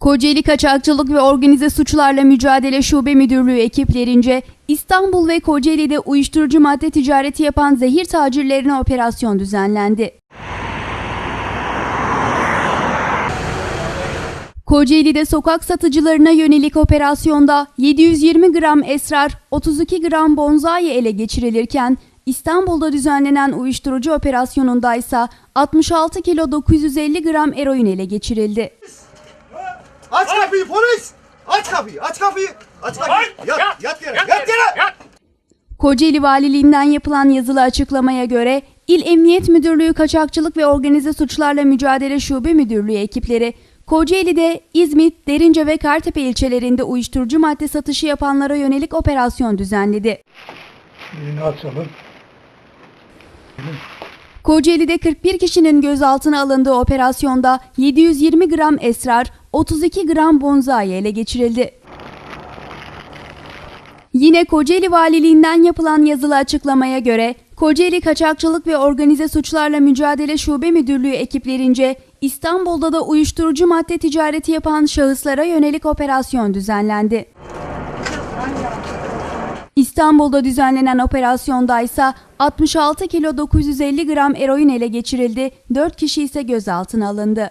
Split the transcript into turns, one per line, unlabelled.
Kocaeli Kaçakçılık ve Organize Suçlarla Mücadele Şube Müdürlüğü ekiplerince İstanbul ve Kocaeli'de uyuşturucu madde ticareti yapan zehir tacirlerine operasyon düzenlendi. Kocaeli'de sokak satıcılarına yönelik operasyonda 720 gram esrar, 32 gram bonzai ele geçirilirken İstanbul'da düzenlenen uyuşturucu operasyonunda ise 66 kilo 950 gram eroin ele geçirildi.
Aç kapıyı polis! Aç kapıyı, aç kapıyı! Aç kapıyı! Yat, yat yere, yat yere!
Kocaeli Valiliğinden yapılan yazılı açıklamaya göre İl Emniyet Müdürlüğü Kaçakçılık ve Organize Suçlarla Mücadele Şube Müdürlüğü ekipleri Kocaeli'de İzmit, Derince ve Kartepe ilçelerinde uyuşturucu madde satışı yapanlara yönelik operasyon düzenledi.
Yeni açalım.
Kocaeli'de 41 kişinin gözaltına alındığı operasyonda 720 gram esrar, 32 gram bonzai ele geçirildi. Yine Kocaeli Valiliğinden yapılan yazılı açıklamaya göre Kocaeli Kaçakçılık ve Organize Suçlarla Mücadele Şube Müdürlüğü ekiplerince İstanbul'da da uyuşturucu madde ticareti yapan şahıslara yönelik operasyon düzenlendi. İstanbul'da düzenlenen operasyonda ise 66 kilo 950 gram eroin ele geçirildi, 4 kişi ise gözaltına alındı.